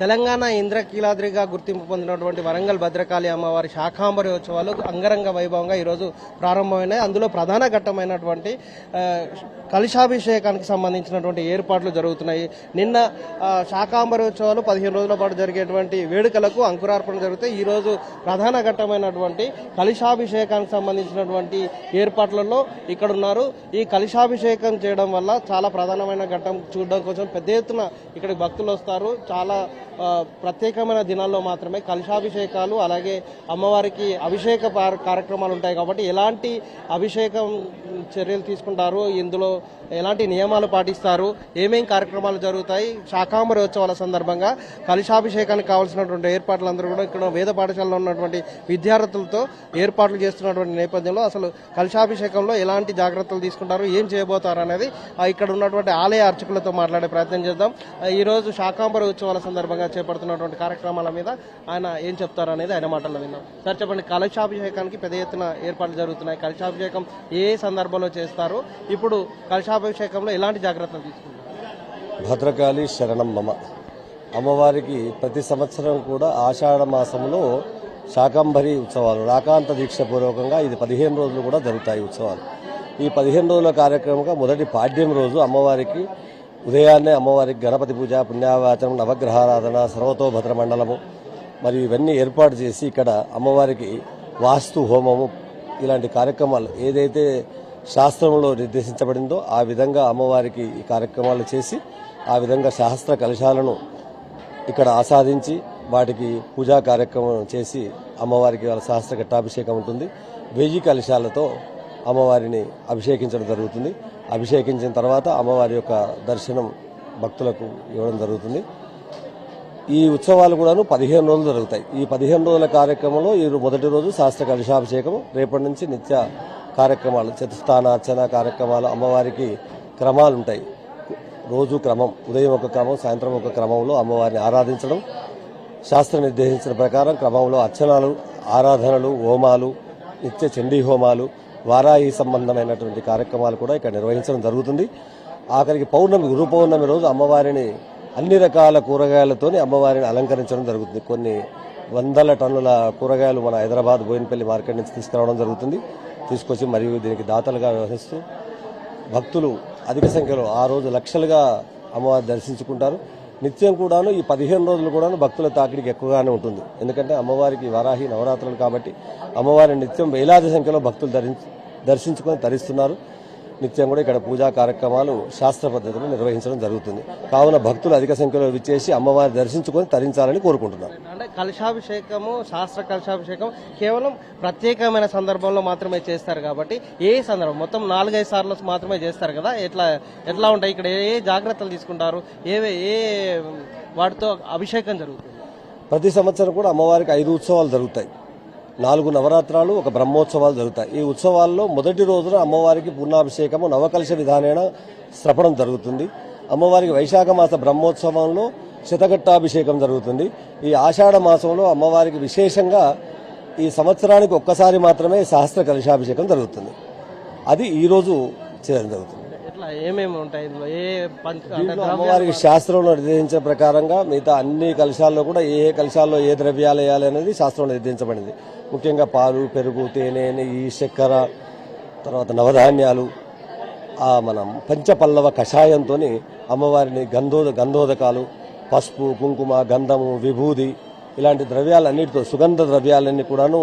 తెలంగాణ ఇంద్రకీలాద్రిగా గుర్తింపు పొందినటువంటి వరంగల్ భద్రకాళి అమ్మవారి శాఖాంబరి ఉత్సవాలు అంగరంగ వైభవంగా ఈరోజు ప్రారంభమైనాయి. అందులో ప్రధాన ఘట్టమైనటువంటి ఆ, కలశాభిషేకానికి సంబంధించినటువంటి ఏర్పాట్లు జరుగుతున్నాయి. నిన్న శాకాంబరి ఉత్సవాలు పదిహేను రోజుల పాటు జరిగేటువంటి వేడుకలకు అంకురార్పణ జరుగుతాయి ఈరోజు ప్రధాన ఘట్టమైనటువంటి కలశాభిషేకానికి సంబంధించినటువంటి ఏర్పాట్లలో ఇక్కడ ఉన్నారు ఈ కలశాభిషేకం చేయడం వల్ల చాలా ప్రధానమైన ఘట్టం చూడడం కోసం పెద్ద ఎత్తున ఇక్కడికి భక్తులు వస్తారు. చాలా ప్రత్యేకమైన దినాల్లో మాత్రమే కలశాభిషేకాలు అలాగే అమ్మవారికి అభిషేక కార్యక్రమాలు ఉంటాయి కాబట్టి ఎలాంటి అభిషేకం చర్యలు తీసుకుంటారు? ఇందులో ఎలాంటి నియమాలు పాటిస్తారు? ఏమేం కార్యక్రమాలు జరుగుతాయి? శాకాంబరి ఉత్సవాల సందర్భంగా కలశాభిషేకానికి కావాల్సినటువంటి ఏర్పాట్లందరూ కూడా ఇక్కడ వేద పాఠశాలలో ఉన్నటువంటి విద్యార్థులతో ఏర్పాట్లు చేస్తున్నటువంటి నేపథ్యంలో అసలు కలశాభిషేకంలో ఎలాంటి జాగ్రత్తలు తీసుకుంటారు? ఏం చేయబోతారు అనేది ఇక్కడ ఉన్నటువంటి ఆలయ అర్చకులతో మాట్లాడే ప్రయత్నం చేద్దాం. ఈరోజు శాకాంబర శాకాంబరి ఉత్సవాల సందర్భంగా చేపడుతున్నటువంటి కార్యక్రమాల మీద ఆయన ఏం చెప్తారనేది ఆయన మాటల్లో విన్నాం. సార్ చెప్పండి కలశాభిషేకానికి పెద్ద ఎత్తున ఏర్పాట్లు జరుగుతున్నాయి. కలశాభిషేకం ఏ సందర్భంలో చేస్తారు? ఇప్పుడు కలశాభిషేకంలో ఎలాంటి జాగ్రత్తలు తీసుకుంటారు? భద్రకాళి శరణం మమ. అమ్మవారికి ప్రతి సంవత్సరం కూడా ఆషాఢ మాసంలో శాకంభరి ఉత్సవాలు రాకాంత దీక్ష పూర్వకంగా ఇది పదిహేను రోజులు కూడా జరుగుతాయి ఉత్సవాలు. ఈ పదిహేను రోజుల కార్యక్రమంగా మొదటి పాడ్యం రోజు అమ్మవారికి ఉదయాన్నే అమ్మవారికి గణపతి పూజ పుణ్యావాచనం నవగ్రహారాధన సర్వతోభద్ర మండలము మరియు ఇవన్నీ ఏర్పాటు చేసి ఇక్కడ అమ్మవారికి వాస్తు హోమము ఇలాంటి కార్యక్రమాలు ఏదైతే శాస్త్రంలో నిర్దేశించబడిందో ఆ విధంగా అమ్మవారికి ఈ కార్యక్రమాలు చేసి ఆ విధంగా శాస్త్ర కలశాలను ఇక్కడ ఆసాదించి వాటికి పూజా కార్యక్రమం చేసి అమ్మవారికి వాళ్ళ శాస్త్ర ఘట్టాభిషేకం ఉంటుంది. వెయ్యి కలశాలతో అమ్మవారిని అభిషేకించడం జరుగుతుంది. అభిషేకించిన తర్వాత అమ్మవారి యొక్క దర్శనం భక్తులకు ఇవ్వడం జరుగుతుంది. ఈ ఉత్సవాలు కూడాను పదిహేను రోజులు జరుగుతాయి. ఈ పదిహేను రోజుల కార్యక్రమంలో ఈ మొదటి రోజు శాస్త్ర కలుషాభిషేకం రేపటి నుంచి నిత్య కార్యక్రమాలు చతుస్థానార్చన కార్యక్రమాలు అమ్మవారికి క్రమాలు ఉంటాయి. రోజు క్రమం ఉదయం ఒక క్రమం సాయంత్రం ఒక క్రమంలో అమ్మవారిని ఆరాధించడం శాస్త్ర నిర్దేశించిన ప్రకారం క్రమంలో అర్చనలు ఆరాధనలు హోమాలు నిత్య చండీ హోమాలు వారాయి సంబంధమైనటువంటి కార్యక్రమాలు కూడా ఇక్కడ నిర్వహించడం జరుగుతుంది. ఆఖరికి పౌర్ణమి గురు పౌర్ణమి రోజు అమ్మవారిని అన్ని రకాల కూరగాయలతోని అమ్మవారిని అలంకరించడం జరుగుతుంది. కొన్ని వందల టన్నుల కూరగాయలు మన హైదరాబాద్ బోయినపల్లి మార్కెట్ నుంచి తీసుకురావడం జరుగుతుంది. తీసుకొచ్చి మరియు దీనికి దాతలుగా వ్యవహరిస్తూ భక్తులు అధిక సంఖ్యలో ఆ రోజు లక్షలుగా అమ్మవారిని దర్శించుకుంటారు. నిత్యం కూడాను ఈ పదిహేను రోజులు కూడాను భక్తుల తాకిడికి ఎక్కువగానే ఉంటుంది. ఎందుకంటే అమ్మవారికి వరాహి నవరాత్రులు కాబట్టి అమ్మవారిని నిత్యం వేలాది సంఖ్యలో భక్తులు దర్శించుకొని తరిస్తున్నారు. నిత్యం కూడా ఇక్కడ పూజా కార్యక్రమాలు శాస్త్ర పద్ధతిలో నిర్వహించడం జరుగుతుంది. కావున భక్తులు అధిక సంఖ్యలో విచ్చేసి అమ్మవారి దర్శించుకొని తరించాలని కోరుకుంటున్నారు అంటే కలశాభిషేకము శాస్త్ర కలశాభిషేకం కేవలం ప్రత్యేకమైన సందర్భంలో మాత్రమే చేస్తారు కాబట్టి ఏ సందర్భం? మొత్తం నాలుగైదు సార్లు మాత్రమే చేస్తారు కదా? ఎట్లా ఎట్లా ఉంటాయి? ఇక్కడ ఏ ఏ జాగ్రత్తలు తీసుకుంటారు? ఏ ఏ వాటితో అభిషేకం జరుగుతుంది? ప్రతి సంవత్సరం కూడా అమ్మవారికి ఐదు ఉత్సవాలు జరుగుతాయి. నాలుగు నవరాత్రాలు ఒక బ్రహ్మోత్సవాలు జరుగుతాయి. ఈ ఉత్సవాల్లో మొదటి రోజున అమ్మవారికి పూర్ణాభిషేకము నవకలశ విధానేన స్రపణం జరుగుతుంది. అమ్మవారికి వైశాఖ మాస బ్రహ్మోత్సవంలో శతఘట్టాభిషేకం జరుగుతుంది. ఈ ఆషాఢ మాసంలో అమ్మవారికి విశేషంగా ఈ సంవత్సరానికి ఒక్కసారి మాత్రమే సహస్ర కలశాభిషేకం జరుగుతుంది. అది ఈరోజు చేయడం జరుగుతుంది. ఏమేమి ఉంటాయి ఇందులో? ఏ అమ్మవారికి శాస్త్రంలో నిర్దేశించిన ప్రకారంగా మిగతా అన్ని కలశాల్లో కూడా ఏ ఏ కలశాల్లో ఏ ద్రవ్యాలు వేయాలి అనేది శాస్త్రంలో నిర్దేశించబడింది. ముఖ్యంగా పాలు పెరుగు తేనె నెయ్యి చక్కెర తర్వాత నవధాన్యాలు ఆ మనం పంచపల్లవ కషాయంతో అమ్మవారిని గంధోద గంధోదకాలు పసుపు కుంకుమ గంధము విభూది ఇలాంటి ద్రవ్యాలన్నిటితో సుగంధ ద్రవ్యాలన్నీ కూడాను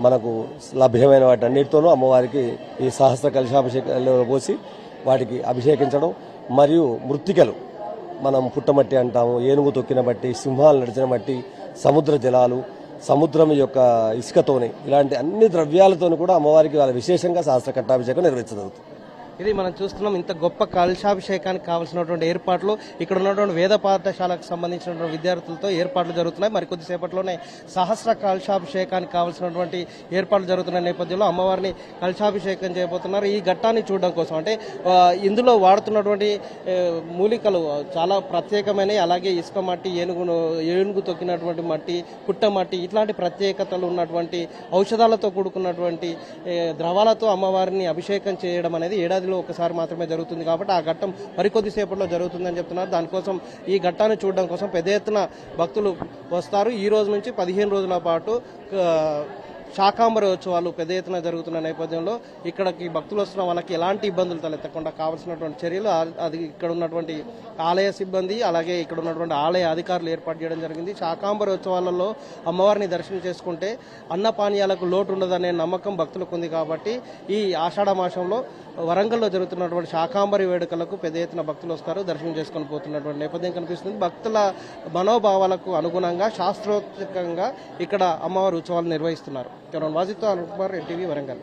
మనకు లభ్యమైన వాటి అన్నిటితోనూ అమ్మవారికి ఈ సహస్ర కలశాభిషేకంలో పోసి వాటికి అభిషేకించడం మరియు మృత్తికలు మనం పుట్టమట్టి అంటాము ఏనుగు తొక్కిన బట్టి సింహాలు నడిచిన బట్టి సముద్ర జలాలు సముద్రం యొక్క ఇసుకతోని ఇలాంటి అన్ని ద్రవ్యాలతోని కూడా అమ్మవారికి వాళ్ళ విశేషంగా శాస్త్ర కట్టాభిషేకం నిర్వహించగలుగుతుంది ఇది మనం చూస్తున్నాం ఇంత గొప్ప కలశాభిషేకానికి కావాల్సినటువంటి ఏర్పాట్లు. ఇక్కడ ఉన్నటువంటి వేద పాఠశాలకు సంబంధించినటువంటి విద్యార్థులతో ఏర్పాట్లు జరుగుతున్నాయి. మరి కొద్దిసేపట్లోనే సహస్ర కలశాభిషేకానికి కావాల్సినటువంటి ఏర్పాట్లు జరుగుతున్న నేపథ్యంలో అమ్మవారిని కలశాభిషేకం చేయబోతున్నారు. ఈ ఘట్టాన్ని చూడడం కోసం అంటే ఇందులో వాడుతున్నటువంటి మూలికలు చాలా ప్రత్యేకమైనవి. అలాగే ఇసుక మట్టి ఏనుగును ఏనుగు తొక్కినటువంటి మట్టి పుట్ట మట్టి ఇట్లాంటి ప్రత్యేకతలు ఉన్నటువంటి ఔషధాలతో కూడుకున్నటువంటి ద్రవాలతో అమ్మవారిని అభిషేకం చేయడం అనేది ఏడాది ఏడాదిలో ఒకసారి మాత్రమే జరుగుతుంది కాబట్టి ఆ ఘట్టం మరికొద్ది సేపట్లో జరుగుతుందని చెప్తున్నారు. దానికోసం ఈ ఘట్టాన్ని చూడడం కోసం పెద్ద ఎత్తున భక్తులు వస్తారు. ఈ రోజు నుంచి పదిహేను రోజుల పాటు శాకాంబర ఉత్సవాలు పెద్ద ఎత్తున జరుగుతున్న నేపథ్యంలో ఇక్కడికి భక్తులు వస్తున్న వాళ్ళకి ఎలాంటి ఇబ్బందులు తలెత్తకుండా కావాల్సినటువంటి చర్యలు అది ఇక్కడ ఉన్నటువంటి ఆలయ సిబ్బంది అలాగే ఇక్కడ ఉన్నటువంటి ఆలయ అధికారులు ఏర్పాటు చేయడం జరిగింది. శాకాంబర ఉత్సవాలలో అమ్మవారిని దర్శనం చేసుకుంటే అన్న పానీయాలకు లోటు ఉండదనే నమ్మకం భక్తులకు ఉంది కాబట్టి ఈ ఆషాఢ మాసంలో వరంగల్లో జరుగుతున్నటువంటి శాకాంబరి వేడుకలకు పెద్ద ఎత్తున భక్తులు వస్తారు దర్శనం చేసుకొని పోతున్నటువంటి నేపథ్యం కనిపిస్తుంది. భక్తుల మనోభావాలకు అనుగుణంగా శాస్త్రోత్కంగా ఇక్కడ అమ్మవారి ఉత్సవాలు నిర్వహిస్తున్నారు. திறன் வாசித்தா அனுப்புமார் டிவி வரங்கன்